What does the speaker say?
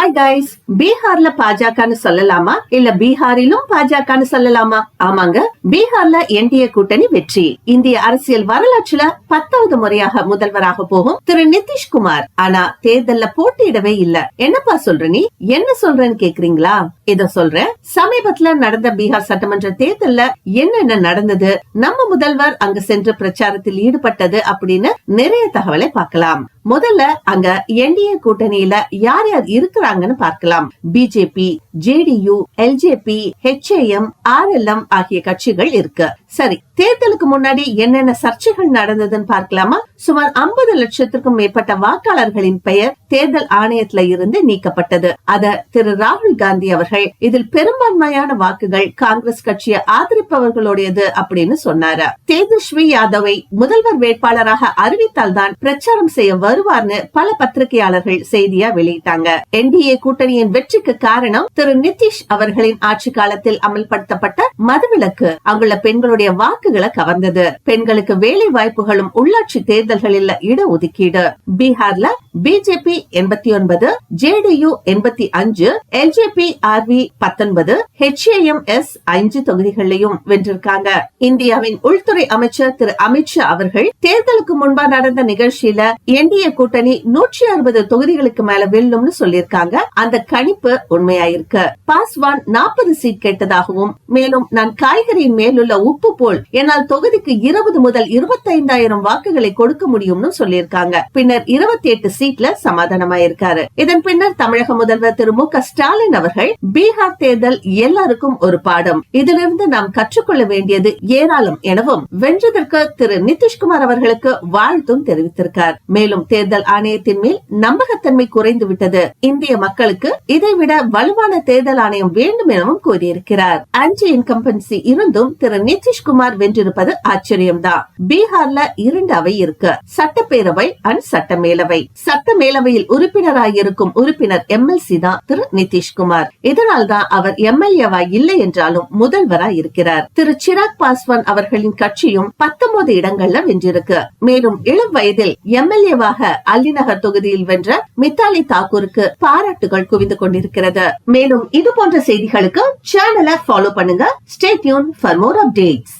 Hi guys பீகார்ல பாஜகன்னு சொல்லலாமா? இல்ல பீகாரிலும் பாஜகன்னு சொல்லலாமா? ஆமாங்க பீகார்ல என்டிஏ கூட்டணி வெற்றி. இந்திய அரசியல் வரலாற்றுல பத்தாவது முறையாக முதல்வராக போகும் திரு நிதிஷ்குமார். ஆனா தேர்தல்ல போட்டியிடவே இல்ல. என்னப்பா சொல்ற நீ? என்ன சொல்றேன்னு கேக்குறீங்களா? இத சொல்றேன் சமீபத்துல நடந்த பீகார் சட்டமன்ற தேர்தல்ல என்னென்ன நடந்தது? நம்ம முதல்வர் அங்க சென்று பிரச்சாரத்தில் ஈடுபட்டது அப்படின்னு நிறைய தகவலை பார்க்கலாம். முதல்ல அங்க என்டிஏ கூட்டணியில யார் யார் இருக்கிறாங்கன்னு பார்க்கலாம். BJP JDU LJP HAM RLM ஆகிய கட்சிகள் இருக்கு. சரி தேர்தலுக்கு முன்னாடி என்னென்ன சர்ச்சைகள் நடந்ததுன்னு பார்க்கலாமா? சுமார் ஐம்பது லட்சத்திற்கும் மேற்பட்ட வாக்காளர்களின் பெயர் தேர்தல் ஆணையத்துல இருந்து நீக்கப்பட்டது. அத திரு. ராகுல் காந்தி அவர்கள் இதில் பெரும்பான்மையான வாக்குகள் காங்கிரஸ் கட்சியை ஆதரிப்பவர்களுடையது அப்படின்னு சொன்னாரு. தேஜஸ்வி யாதவை முதல்வர் வேட்பாளராக அறிவித்தால்தான் பிரச்சாரம் செய்ய வருவார்னு பல பத்திரிகையாளர்கள் செய்தியா வெளியிட்டாங்க. என்டிஏ கூட்டணியின் வெற்றிக்கு காரணம் திரு நிதிஷ் அவர்களின் ஆட்சி காலத்தில் அமல்படுத்தப்பட்ட மதுவிலக்கு அங்குள்ள பெண்களுடைய வாக்குகளை கவர்ந்தது. பெண்களுக்கு வேலை வாய்ப்புகளும் உள்ளாட்சி தேர்தல்களில் இடஒதுக்கீடு பீகார்ல பிஜேபி எண்பத்தி ஒன்பது ஜேடியு எண்பத்தி அஞ்சு எல்ஜேபி ஆர்வி பத்தொன்பது ஹெச்ஏஎம் எஸ் அஞ்சு தொகுதிகளையும் வென்றிருக்காங்க. இந்தியாவின் உள்துறை அமைச்சர் திரு அமித்ஷா அவர்கள் தேர்தலுக்கு முன்பா நடந்த நிகழ்ச்சியில என்டிஏ கூட்டணி நூற்றி அறுபது தொகுதிகளுக்கு மேல வெல்லும்னு சொல்லியிருக்காங்க. அந்த கணிப்பு உண்மையாயிருக்கு. இருக்க. பாஸ்வான் நாற்பது சீட் கேட்டதாகவும் மேலும் நான் காய்கறியின் மேலுள்ள உப்பு போல் என்னால் தொகுதிக்கு இருபது முதல் இருபத்தைந்தாயிரம் வாக்குகளை கொடுக்க முடியும்னு சொல்லியிருக்காங்க. பின்னர் இருபத்தி எட்டு சீட்ல சமாதானமாயிருக்காரு. இதன் பின்னர் தமிழக முதல்வர் திரு மு க ஸ்டாலின் அவர்கள் பீகார் தேர்தல் எல்லாருக்கும் ஒரு பாடம். இதிலிருந்து நாம் கற்றுக்கொள்ள வேண்டியது ஏராளம் எனவும் வென்றதற்கு திரு நிதிஷ்குமார் அவர்களுக்கு வாழ்த்தும் தெரிவித்திருக்கார். மேலும் தேர்தல் ஆணையத்தின் மேல் நம்பகத்தன்மை குறைந்து விட்டது இந்திய மக்களுக்கு இதைவிட வலுவான தேர்தல் ஆணையம் வேண்டும் எனவும் கூறியிருக்கிறார். அஞ்சு இன்கம்பன்சி இருந்தும் திரு நிதிஷ்குமார் வென்றிருப்பது ஆச்சரியம்தான். பீகார்ல இரண்டு அவை இருக்கு. சட்டப்பேரவை அண்ட் சட்டமேலவை. சட்டமேலவையில் உறுப்பினராயிருக்கும் உறுப்பினர் எம்எல்சி தான் திரு நிதிஷ்குமார். இதனால்தான் அவர் எம்எல்ஏவா இல்லை என்றாலும் முதல்வராய் இருக்கிறார். திரு சிராக் பாஸ்வான் அவர்களின் கட்சியும் பத்தொன்பது இடங்கள்ல வென்றிருக்கு. மேலும் இளம் வயதில் எம்எல்ஏவாக அல்லிநகர் தொகுதியில் வென்ற மித்தாலி தாக்கூருக்கு பாராட்டுகள் குவிந்து கொண்டிருக்கிறது. மேலும் மேலும் இது போன்ற செய்திகளுக்கு சேனலை ஃபாலோ பண்ணுங்க. Stay tuned for more updates